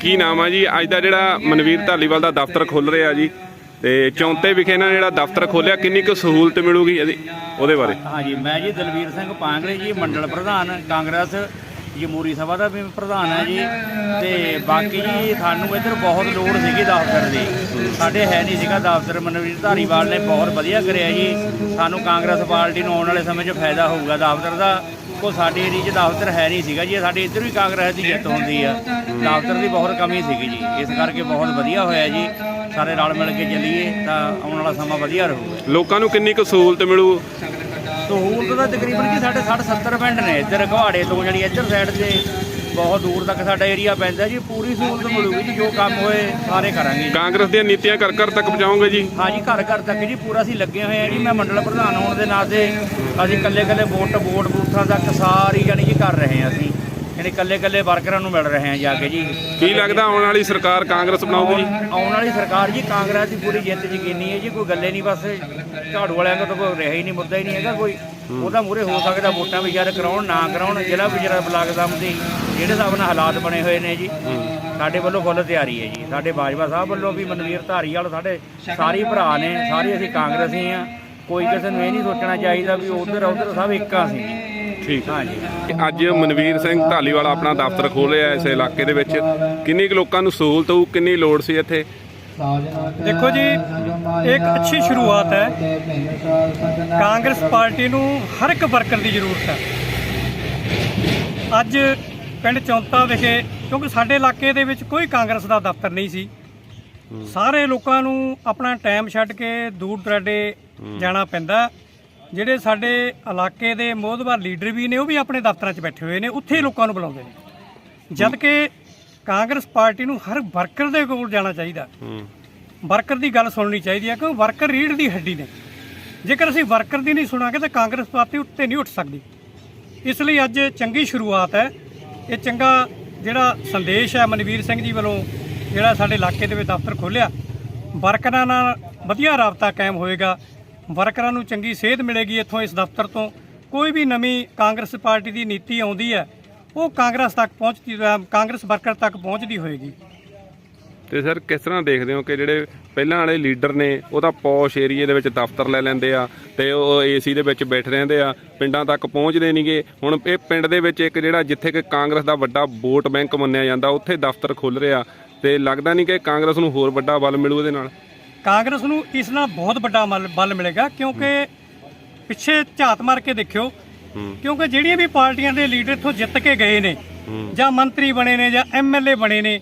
ਕੀ ਨਾਮ ਆ ਜੀ? ਅੱਜ ਦਾ ਜਿਹੜਾ ਮਨਵੀਰ ਢਾਲੀਵਾਲ ਦਾ ਦਫ਼ਤਰ ਖੁੱਲ ਰਿਹਾ ਜੀ ਤੇ ਚੌਂਤੇ ਵਿਖੇ ਇਹਨਾਂ ਨੇ ਜਿਹੜਾ ਦਫ਼ਤਰ ਖੋਲਿਆ ਕਿੰਨੀ ਕੁ ਸਹੂਲਤ ਮਿਲੂਗੀ ਇਹਦੀ, ਉਹਦੇ ਬਾਰੇ? ਹਾਂਜੀ, ਮੈਂ ਜੀ ਦਲਵੀਰ ਸਿੰਘ ਪਾਂਗਲੇ ਜੀ, ਮੰਡਲ ਪ੍ਰਧਾਨ, ਕਾਂਗਰਸ, ਜਮਹੂਰੀ ਸਭਾ ਦਾ ਵੀ ਪ੍ਰਧਾਨ ਹੈ ਜੀ। ਤੇ ਬਾਕੀ ਜੀ ਸਾਨੂੰ ਇੱਧਰ ਬਹੁਤ ਲੋੜ ਸੀਗੀ ਦਫ਼ਤਰ ਦੀ। ਸਾਡੇ ਹੈ ਨਹੀਂ ਸੀਗਾ ਦਫ਼ਤਰ, ਮਨਵੀਰ ਧਾਰੀਵਾਲ ਨੇ ਬਹੁਤ ਵਧੀਆ ਕਰਿਆ ਜੀ। ਸਾਨੂੰ ਕਾਂਗਰਸ ਪਾਰਟੀ ਨੂੰ ਆਉਣ ਵਾਲੇ ਸਮੇਂ 'ਚ ਫਾਇਦਾ ਹੋਊਗਾ ਦਫ਼ਤਰ ਦਾ। ਕੋ ਸਾਡੇ ਏਰੀਏ 'ਚ ਦਫ਼ਤਰ ਹੈ ਨਹੀਂ ਸੀਗਾ ਜੀ ਸਾਡੇ ਇੱਧਰ ਵੀ ਕਾਂਗਰਸ ਦੀ ਜਿੱਤ ਹੁੰਦੀ ਆ। ਦਫ਼ਤਰ ਦੀ ਬਹੁਤ ਕਮੀ ਸੀਗੀ ਜੀ ਇਸ ਕਰਕੇ ਬਹੁਤ ਵਧੀਆ ਹੋਇਆ ਜੀ। ਸਾਰੇ ਰਲ ਮਿਲ ਕੇ ਚੱਲੀਏ ਤਾਂ ਆਉਣ ਵਾਲਾ ਸਮਾਂ ਵਧੀਆ ਰਹੂਗਾ। ਲੋਕਾਂ ਨੂੰ ਕਿੰਨੀ ਕੁ ਸਹੂਲਤ ਮਿਲੂ? ਸਹੂਲਤ ਤਾਂ ਤਕਰੀਬਨ ਜੀ ਸਾਡੇ 60 70 ਪਿੰਡ ਨੇ ਇੱਧਰ ਘਵਾੜੇ ਤੋਂ ਜਿਹੜੀ ਇੱਧਰ ਸਾਈਡ ਤੇ ਬਹੁਤ ਦੂਰ ਤੱਕ ਸਾਡਾ ਏਰੀਆ ਪੈਂਦਾ ਜੀ ਪੂਰੀ ਸਹੂਲਤ ਮਿਲੂਗੀ ਜੀ ਜੋ ਕੰਮ ਹੋਏ ਸਾਰੇ ਕਰਾਂਗੇ ਜੀ। ਕਾਂਗਰਸ ਦੀਆਂ ਨੀਤੀਆਂ ਘਰ ਘਰ ਤੱਕ ਪਹੁੰਚਾਓਗੇ ਜੀ? ਹਾਂਜੀ ਘਰ ਘਰ ਤੱਕ ਜੀ ਪੂਰਾ ਅਸੀਂ ਲੱਗੇ ਹੋਏ ਆ ਜੀ ਮੈਂ ਮੰਡਲ ਪ੍ਰਧਾਨ ਹੋਣ ਦੇ ਨਾਤੇ ਅਸੀਂ ਕੱਲੇ ਕੱਲੇ ਵੋਟ ਵੋਟ ਬੂਥਾਂ ਤੱਕ ਸਾਰੀ ਜਾਨੀ ਜੀ ਕਰ ਰਹੇ ਹਾਂ ਅਸੀਂ। ਯਾਨੀ ਕੱਲੇ ਕੱਲੇ ਵਰਕਰਾਂ ਨੂੰ ਮਿਲ ਰਹੇ ਹਾਂ ਜਾ ਕੇ ਜੀ। ਕੀ ਲੱਗਦਾ ਆਉਣ ਵਾਲੀ ਸਰਕਾਰ ਕਾਂਗਰਸ ਬਣਾਊਗੀ ਜੀ? ਆਉਣ ਆਉਣ ਵਾਲੀ ਸਰਕਾਰ ਜੀ ਕਾਂਗਰਸ ਦੀ ਪੂਰੀ ਜਿੱਤ ਯਕੀਨੀ ਹੈ ਜੀ ਕੋਈ ਗੱਲੇ ਨਹੀਂ ਬਸ। ਝਾੜੂ ਵਾਲਿਆਂ ਦਾ ਤਾਂ ਕੋਈ ਰਿਹਾ ਹੀ ਨਹੀਂ ਮੁੱਦਾ ਹੀ ਨਹੀਂ ਹੈਗਾ ਕੋਈ। ਉਹਦਾ ਮੂਰੇ ਹੋ ਸਕਦਾ ਵੋਟਾਂ ਵੀ ਯਾਰ ਕਰਾਉਣ ਨਾ ਕਰਾਉਣ ਜ਼ਿਲ੍ਹਾ ਵਿਜਰਾ ਬਲਾਕ ਦੀ ਜਿਹੜੇ ਹਿਸਾਬ ਨਾਲ ਹਾਲਾਤ ਬਣੇ ਹੋਏ ਨੇ ਜੀ ਸਾਡੇ ਵੱਲੋਂ ਫੁੱਲ ਤਿਆਰੀ ਹੈ ਜੀ। ਸਾਡੇ ਬਾਜਵਾ ਸਾਹਿਬ ਵੱਲੋਂ ਵੀ ਮਨਵੀਰ ਧਾਰੀਵਾਲ ਸਾਡੇ ਸਾਰੇ ਭਰਾ ਨੇ ਸਾਰੇ ਅਸੀਂ ਕਾਂਗਰਸੀ ਆ ਕੋਈ ਕਿਸੇ ਨੂੰ ਇਹ ਨਹੀਂ ਸੋਚਣਾ ਚਾਹੀਦਾ ਵੀ ਉਧਰ ਉਧਰ ਸਭ ਇੱਕਾਂ ਸੀ ਜੀ। ਠੀਕ। ਹਾਂਜੀ ਅੱਜ ਮਨਵੀਰ ਸਿੰਘ ਢਾਲੀਵਾਲ ਆਪਣਾ ਦਫ਼ਤਰ ਖੋਲ੍ਹਿਆ ਇਸ ਇਲਾਕੇ ਦੇ ਵਿੱਚ। ਕਿੰਨੀ ਕੁ ਲੋਕਾਂ ਨੂੰ ਸਹੂਲਤ ਹੋਊ ਕਿੰਨੀ ਲੋੜ ਸੀ ਇੱਥੇ? ਦੇਖੋ ਜੀ, ਇੱਕ ਅੱਛੀ ਸ਼ੁਰੂਆਤ ਹੈ। ਕਾਂਗਰਸ ਪਾਰਟੀ ਨੂੰ ਹਰ ਇੱਕ ਵਰਕਰ ਦੀ ਜ਼ਰੂਰਤ ਹੈ। ਅੱਜ ਪਿੰਡ ਚੌਂਤਾ ਵਿਖੇ, ਕਿਉਂਕਿ ਸਾਡੇ ਇਲਾਕੇ ਦੇ ਵਿੱਚ ਕੋਈ ਕਾਂਗਰਸ ਦਾ ਦਫ਼ਤਰ ਨਹੀਂ ਸੀ, ਸਾਰੇ ਲੋਕਾਂ ਨੂੰ ਆਪਣਾ ਟਾਈਮ ਛੱਡ ਕੇ ਦੂਰ ਦਰਾਡੇ ਜਾਣਾ ਪੈਂਦਾ। ਜਿਹੜੇ ਸਾਡੇ ਇਲਾਕੇ ਦੇ ਮੋਹਦਵਾਰ ਲੀਡਰ ਵੀ ਨੇ, ਉਹ ਵੀ ਆਪਣੇ ਦਫ਼ਤਰਾਂ 'ਚ ਬੈਠੇ ਹੋਏ ਨੇ, ਉੱਥੇ ਹੀ ਲੋਕਾਂ ਨੂੰ ਬੁਲਾਉਂਦੇ ਨੇ। ਜਦ ਕਿ ਕਾਂਗਰਸ ਪਾਰਟੀ ਨੂੰ ਹਰ ਵਰਕਰ ਦੇ ਕੋਲ ਜਾਣਾ ਚਾਹੀਦਾ। ਹੂੰ। ਵਰਕਰ ਦੀ ਗੱਲ ਸੁਣਨੀ ਚਾਹੀਦੀ ਹੈ ਕਿਉਂਕਿ ਵਰਕਰ ਰੀੜ ਦੀ ਹੱਡੀ ਨੇ। ਜੇਕਰ ਅਸੀਂ ਵਰਕਰ ਦੀ ਨਹੀਂ ਸੁਣਾਂਗੇ ਤਾਂ ਕਾਂਗਰਸ ਪਾਰਟੀ ਉੱਤੇ ਨਹੀਂ ਉੱਠ ਸਕਦੀ। ਇਸ ਲਈ ਅੱਜ ਚੰਗੀ ਸ਼ੁਰੂਆਤ ਹੈ। ਇਹ ਚੰਗਾ ਜਿਹੜਾ ਸੰਦੇਸ਼ ਹੈ ਮਨਵੀਰ ਸਿੰਘ ਜੀ ਵੱਲੋਂ ਜਿਹੜਾ ਸਾਡੇ ਇਲਾਕੇ ਦੇ ਵਿੱਚ ਦਫ਼ਤਰ ਖੋਲ੍ਹਿਆ ਵਰਕਰਾਂ ਨਾਲ ਵਧੀਆ ਰਾਬਤਾ ਕਾਇਮ ਹੋਏਗਾ। ਵਰਕਰਾਂ ਨੂੰ ਚੰਗੀ ਸੇਧ ਮਿਲੇਗੀ ਇੱਥੋਂ ਇਸ ਦਫ਼ਤਰ ਤੋਂ। ਕੋਈ ਵੀ ਨਵੀਂ ਕਾਂਗਰਸ ਪਾਰਟੀ ਦੀ ਨੀਤੀ ਆਉਂਦੀ ਹੈ ਉਹ ਕਾਂਗਰਸ ਤੱਕ ਪਹੁੰਚਦੀ ਕਾਂਗਰਸ ਵਰਕਰ ਤੱਕ ਪਹੁੰਚਦੀ ਹੋਏਗੀ ਤੇ ਸਰ ਕਿਸ ਤਰ੍ਹਾਂ ਦੇਖਦੇ ਹੋ ਕਿ ਜਿਹੜੇ ਪਹਿਲਾਂ ਵਾਲੇ ਲੀਡਰ ਨੇ ਉਹ ਤਾਂ ਪੌਸ਼ ਏਰੀਏ ਦੇ ਵਿੱਚ ਦਫ਼ਤਰ ਲੈ ਲੈਂਦੇ ਆ ਤੇ ਉਹ ਏਸੀ ਦੇ ਵਿੱਚ ਬੈਠ ਰਹਿੰਦੇ ਆ ਪਿੰਡਾਂ ਤੱਕ ਪਹੁੰਚਦੇ ਨਹੀਂਗੇ ਹੁਣ ਇਹ ਪਿੰਡ ਦੇ ਵਿੱਚ ਇੱਕ ਜਿਹੜਾ ਜਿੱਥੇ ਕਿ ਕਾਂਗਰਸ ਦਾ ਵੱਡਾ ਵੋਟ ਬੈਂਕ ਮੰਨਿਆ ਜਾਂਦਾ ਉੱਥੇ ਦਫ਼ਤਰ ਖੁੱਲ ਰਿਹਾ ਤੇ ਲੱਗਦਾ ਨਹੀਂ ਕਿ ਕਾਂਗਰਸ ਨੂੰ ਹੋਰ ਵੱਡਾ ਬਲ ਮਿਲੂ ਇਹਦੇ ਨਾਲ ਕਾਂਗਰਸ ਨੂੰ ਇਸ ਨਾਲ ਬਹੁਤ ਵੱਡਾ ਬਲ ਮਿਲੇਗਾ ਕਿਉਂਕਿ ਪਿੱਛੇ ਝਾਤ ਮਾਰ ਕੇ ਦੇਖਿਓ। ਕਿਉਂਕਿ ਜਿਹੜੀਆਂ ਵੀ ਪਾਰਟੀਆਂ ਦੇ ਲੀਡਰ ਇੱਥੋਂ ਜਿੱਤ ਕੇ ਗਏ ਨੇ। ਜਾਂ ਮੰਤਰੀ ਬਣੇ ਨੇ ਜਾਂ ਐਮਐਲਏ ਬਣੇ ਨੇ